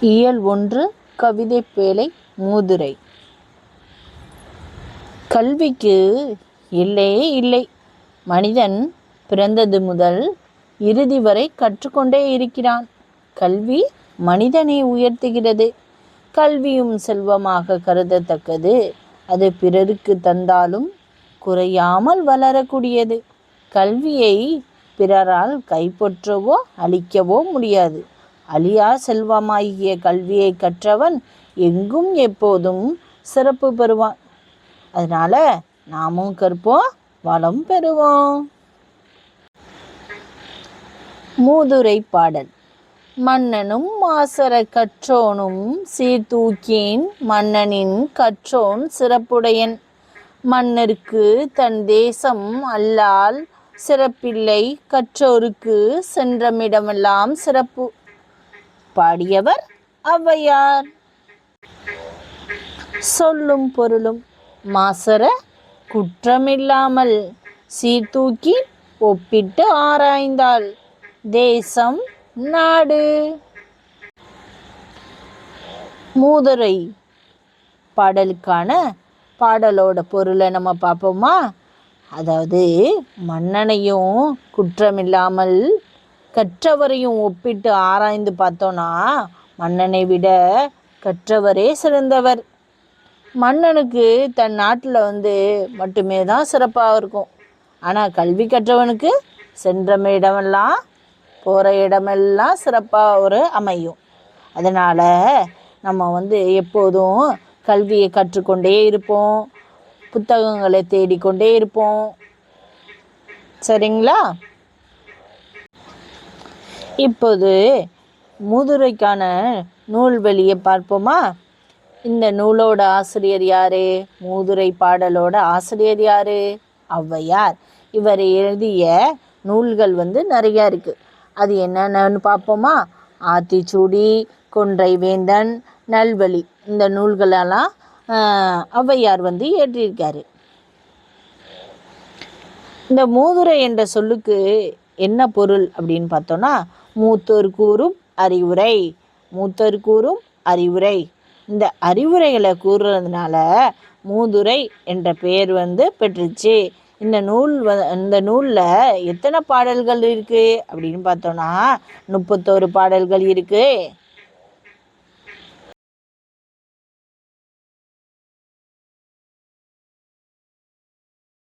இயல் ஒன்று கவிதை பேழை மூதுரை. கல்விக்கு இல்லையே இல்லை. மனிதன் பிறந்தது முதல் இறுதி வரை கற்றுக்கொண்டே இருக்கிறான். கல்வி மனிதனை உயர்த்துகிறது. கல்வியும் செல்வமாக கருதத்தக்கது. அது பிறருக்கு தந்தாலும் குறையாமல் வளரக்கூடியது. கல்வியை பிறரால் கைப்பற்றவோ அழிக்கவோ முடியாது. அழியா செல்வமாகிய கல்வியை கற்றவன் எங்கும் எப்போதும் சிறப்பு பெறுவான். அதனால நாமும் கற்போம் வளம் பெறுவோம். மூதுரை பாடல். மன்னனும் மாசர கற்றோனும் சீர்தூக்கியின் மன்னனின் கற்றோன் சிறப்புடையன். மன்னருக்கு தன் தேசம் அல்லால் சிறப்பில்லை கற்றோருக்கு சென்றமிடமெல்லாம் சிறப்பு. பாடியவர் ஔவையார். சொல்லும் பொருளும் மாசர குற்றமில்லாமல் சீர்தூக்கி ஒப்பிட்டு ஆராய்ந்தால் தேசம் நாடு. மூதுரை பாடலுக்கான பாடலோட பொருளை நம்ம பார்ப்போமா? அதாவது மன்னனையும் குற்றமில்லாமல் கற்றவரையும் ஒப்பிட்டு ஆராய்ந்து பார்த்தோன்னா மன்னனை விட கற்றவரே சிறந்தவர். மன்னனுக்கு தன் நாட்டில் வந்து மட்டுமே தான் சிறப்பாக இருக்கும். ஆனால் கல்வி கற்றவனுக்கு சென்ற இடமெல்லாம் போகிற இடமெல்லாம் சிறப்பாக ஒரு அமையும். அதனால் நம்ம வந்து எப்போதும் கல்வியை கற்றுக்கொண்டே இருப்போம். புத்தகங்களை தேடிக்கொண்டே இருப்போம். சரிங்களா? இப்போது மூதுரைக்கான நூல்வெளியை பார்ப்போமா? இந்த நூலோட ஆசிரியர் யாரு? மூதுரை பாடலோட ஆசிரியர் யாரு? ஔவையார். இவர் எழுதிய நூல்கள் வந்து நிறையா இருக்குது அது என்னென்னு பார்ப்போமா? ஆத்திச்சூடி கொன்றை வேந்தன் நல்வழி. இந்த நூல்களெல்லாம் ஔவையார் வந்து ஏற்றிருக்காரு இந்த மூதுரை என்ற சொல்லுக்கு என்ன பொருள் அப்படின்னு பார்த்தோன்னா மூத்தோர் கூறும் அறிவுரை. மூத்தோர் கூறும் அறிவுரை. இந்த அறிவுரைகளை கூறுறதுனால மூதுரை என்ற பெயர் வந்து பெற்றுச்சு. இந்த நூல் வ இந்த நூலில் எத்தனை பாடல்கள் இருக்குது அப்படின்னு பார்த்தோன்னா முப்பத்தோரு பாடல்கள் இருக்குது